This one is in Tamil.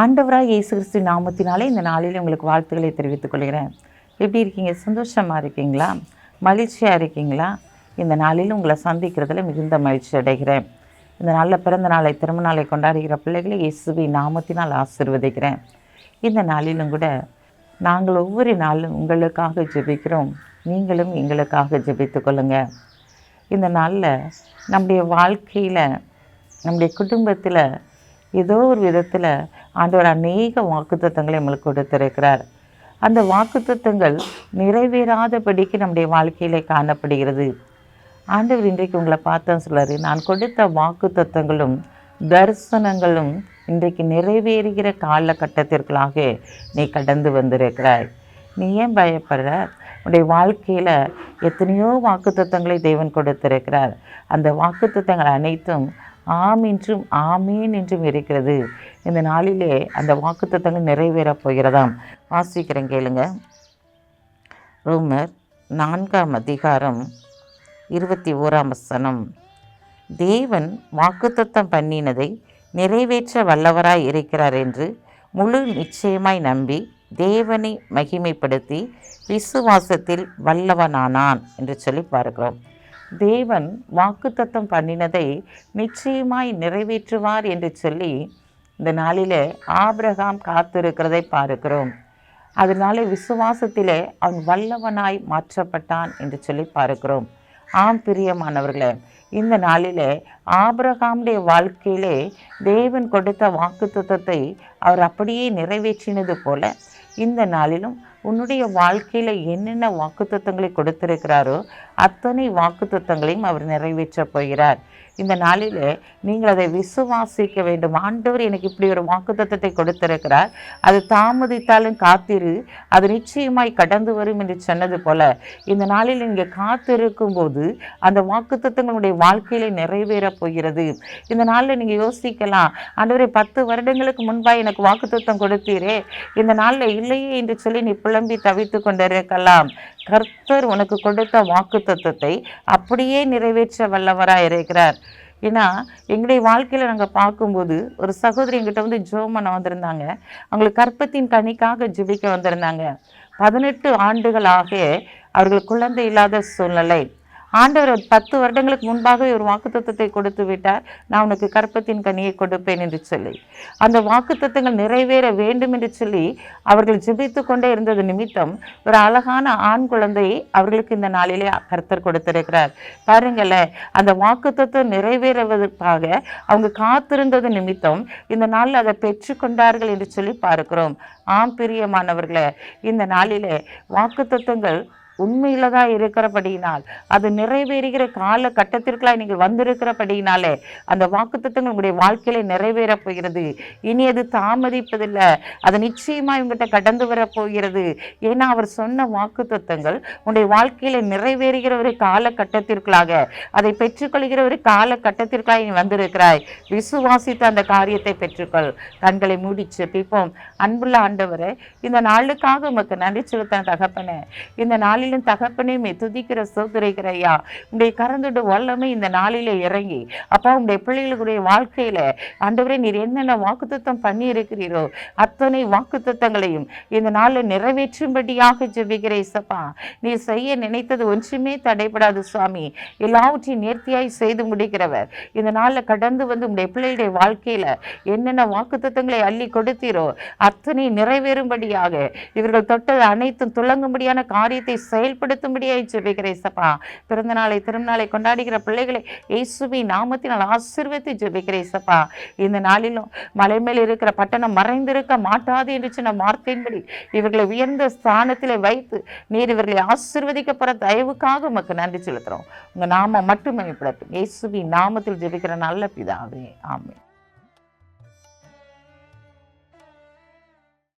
ஆண்டவராக இயேசு கிறிஸ்து நாமத்தினாலே இந்த நாளில் உங்களுக்கு வாழ்த்துக்களை தெரிவித்துக் கொள்கிறேன். எப்படி இருக்கீங்க? சந்தோஷமாக இருக்கீங்களா? மகிழ்ச்சியாக இருக்கீங்களா? இந்த நாளில் உங்களை சந்திக்கிறதுல மிகுந்த மகிழ்ச்சி அடைகிறேன். இந்த நாளில் பிறந்த நாளை திருமண நாளை கொண்டாடுகிற பிள்ளைகளை இயேசுவி நாமத்தினால் ஆசிர்வதிக்கிறேன். இந்த நாளிலும் கூட நாங்கள் ஒவ்வொரு நாளும் உங்களுக்காக ஜெபிக்கிறோம். நீங்களும் எங்களுக்காக ஜெபித்து கொள்ளுங்கள் இந்த நாளில் நம்முடைய வாழ்க்கையில் நம்முடைய குடும்பத்தில் ஏதோ ஒரு விதத்தில் ஆண்டவர் அநேக வாக்குத்தத்தங்களை நம்மளுக்கு கொடுத்திருக்கிறார். அந்த வாக்குத்தத்தங்கள் நிறைவேறாதபடிக்கு நம்முடைய வாழ்க்கையிலே காணப்படுகிறது. ஆண்டவர் இன்றைக்கு உங்களை பார்த்தா சொல்றாரு நான் கொடுத்த வாக்குத்தத்தங்களும் தரிசனங்களும் இன்றைக்கு நிறைவேறுகிற காலகட்டத்திற்குள்ளாக நீ கடந்து வந்திருக்கிறாய். நீ ஏன் பயப்படுற? உடைய வாழ்க்கையில் எத்தனையோ வாக்குத்தத்தங்களை தேவன் கொடுத்திருக்கிறார். அந்த வாக்குத்தத்தங்கள் அனைத்தும் ஆம் என்றும் ஆமேன் என்றும் இருக்கிறது. இந்த நாளிலே அந்த வாக்குத்தத்தங்கள் நிறைவேறப் போகிறதாம் வாசிக்கிறேன் கேளுங்க. ரோமர் நான்காம் அதிகாரம் இருபத்தி ஓராம் வசனம். தேவன் வாக்குத்தத்தம் பண்ணினதை நிறைவேற்ற வல்லவராய் இருக்கிறார் என்று முழு நிச்சயமாய் நம்பி தேவனை மகிமைப்படுத்தி விசுவாசத்தில் வல்லவனானான் என்று சொல்லி பார்க்கிறோம். தேவன் வாக்குத்தத்தம் பண்ணினதை நிச்சயமாய் நிறைவேற்றுவார் என்று சொல்லி இந்த நாளிலே ஆபிரகாம் காத்திருக்கிறதை பார்க்கிறோம். அதனாலே விசுவாசத்திலே அவன் வல்லவனாய் மாற்றப்பட்டான் என்று சொல்லி பார்க்கிறோம். ஆம் பிரியமானவர்களே இந்த நாளிலே ஆபிரகாமுடைய வாழ்க்கையிலே தேவன் கொடுத்த வாக்குத்தத்தத்தை அவர் அப்படியே நிறைவேற்றினது போல இந்த நாளிலும் உன்னுடைய வாழ்க்கையில் என்னென்ன வாக்குத்தத்தங்களை கொடுத்திருக்கிறாரோ அத்தனை வாக்குத்தத்தங்களையும் அவர் நிறைவேற்றப் போகிறார். இந்த நாளில் நீங்கள் அதை விசுவாசிக்க வேண்டும். ஆண்டவர் எனக்கு இப்படி ஒரு வாக்குத்தத்தத்தை கொடுத்திருக்கிறார். அது தாமதித்தாலும் காத்திரு. அது நிச்சயமாய் கடந்து வரும் என்று சொன்னது போல இந்த நாளில் நீங்கள் காத்திருக்கும் போது அந்த வாக்குத்தத்தங்களுடைய வாழ்க்கையில நிறைவேறப் போகிறது. இந்த நாளில் நீங்கள் யோசிக்கலாம் ஆண்டவரே பத்து வருடங்களுக்கு முன்பாக எனக்கு வாக்குத்தத்தம் கொடுத்தீரே. இந்த நாளில் இல்லையே என்று சொல்லி நீ புலம்பி தவித்து கொண்டிருக்கலாம். கர்த்தர் உனக்கு கொடுத்த வாக்குத்தத்தத்தை அப்படியே நிறைவேற்ற வல்லவராக இருக்கிறார். ஏன்னா எங்களுடைய வாழ்க்கையில் நாங்கள் பார்க்கும்போது ஒரு சகோதரி எங்கிட்ட வந்து ஜோமனை வந்திருந்தாங்க. அவங்களுக்கு கற்பத்தின் கனிக்காக ஜெபிக்க வந்திருந்தாங்க. பதினெட்டு ஆண்டுகளாக அவர்கள் குழந்தை இல்லாத சூழ்நிலை. ஆண்டவர் பத்து வருடங்களுக்கு முன்பாக ஒரு வாக்குத்தத்தை கொடுத்து விட்டார். நான் உனக்கு கற்பத்தின் கனியை கொடுப்பேன் என்று சொல்லி. அந்த வாக்குத்தத்தங்கள் நிறைவேற வேண்டும் என்று சொல்லி அவர்கள் ஜிபித்து கொண்டே இருந்தது நிமித்தம் ஒரு அழகான ஆண் குழந்தையை அவர்களுக்கு இந்த நாளிலே கர்த்தர் கொடுத்திருக்கிறார். பாருங்களேன் அந்த வாக்குத்தத்தம் நிறைவேறுவதற்காக அவங்க காத்திருந்தது நிமித்தம் இந்த நாளில் அதை பெற்றுக்கொண்டார்கள் என்று சொல்லி பார்க்கிறோம். ஆம் பிரியமானவர்களே இந்த நாளிலே வாக்குத்தத்தங்கள் உண்மையிலதான் இருக்கிறபடியினால் அது நிறைவேறுகிற கால கட்டத்திற்குள்ளாய் நீங்கள் வந்திருக்கிறபடியினாலே அந்த வாக்குத்தத்தங்கள் உங்களுடைய வாழ்க்கையில நிறைவேறப் போகிறது. இனி அது தாமதிப்பதில்லை. அது நிச்சயமா இவங்கிட்ட கடந்து வரப்போகிறது ஏன்னா அவர் சொன்ன வாக்குத்தத்தங்கள் உன்னுடைய வாழ்க்கையில நிறைவேறுகிற ஒரு காலகட்டத்திற்குள்ளாக அதை பெற்றுக்கொள்கிற ஒரு காலகட்டத்திற்குள்ளாய் நீ வந்திருக்கிறாய். விசுவாசித்த அந்த காரியத்தை பெற்றுக்கொள். கண்களை மூடிச்சு பிப்போம் அன்புள்ள ஆண்டவரே இந்த நாளுக்காக உமக்கு நன்றி செலுத்த தகப்பனே இந்த நாளிலும் தகப்பனே மே துதிக்கிற சோதரிக்கிற ஐயா. உடைய கறந்துட்டு வல்லமை இந்த நாளில இறங்கி அப்பா உடைய பிள்ளைகளுடைய வாழ்க்கையில ஆண்டவரே நீர் என்னென்ன வாக்குத்தத்தம் பண்ணி இருக்கிறீரோ அத்தனை வாக்குத்தத்தங்களையும் இந்த நாளில் நிறைவேற்றும்படியாக ஜெபிக்கிற இசப்பா. நீ செய்ய நினைத்தது ஒன்றுமே தடைபடாது சுவாமி. எல்லாவற்றையும் நேர்த்தியாய் செய்து முடிக்கிறவர். இந்த நாளில் கடந்து வந்து உங்களுடைய பிள்ளைகளுடைய வாழ்க்கையில என்னென்ன வாக்குத்தத்தங்களை அள்ளி கொடுத்தீரோ அத்தனை நிறைவேறும்படியாக இவர்கள் தொட்டது அனைத்தும் துளங்கும்படியான காரியத்தை செயல்படுத்தும்படியாய் ஜெபிக்கிறேன் சப்பா பிறந்த நாளை திருநாளை கொண்டாடுகிற பிள்ளைகளை இயேசுவி நாமத்தினால் ஆசிர்வத்தை ஜெபிக்கிறேன் சப்பா இந்த நாளிலும் மலை மேல் இருக்கிற பட்டணம் மறைந்திருக்க மாட்டாது என்று சொன்ன வார்த்தையின்படி இவர்களை உயர்ந்த ஸ்தானத்தில் வைத்து நீர் இவர்களை ஆசிர்வதிக்கப்பட தயவுக்காக உமக்கு நன்றி செலுத்துகிறோம். உங்கள் நாம மட்டும் மேம்படுத்தும் இயேசுவி நாமத்தில் ஜெபிக்கிற நல்ல பிதாவே. ஆமே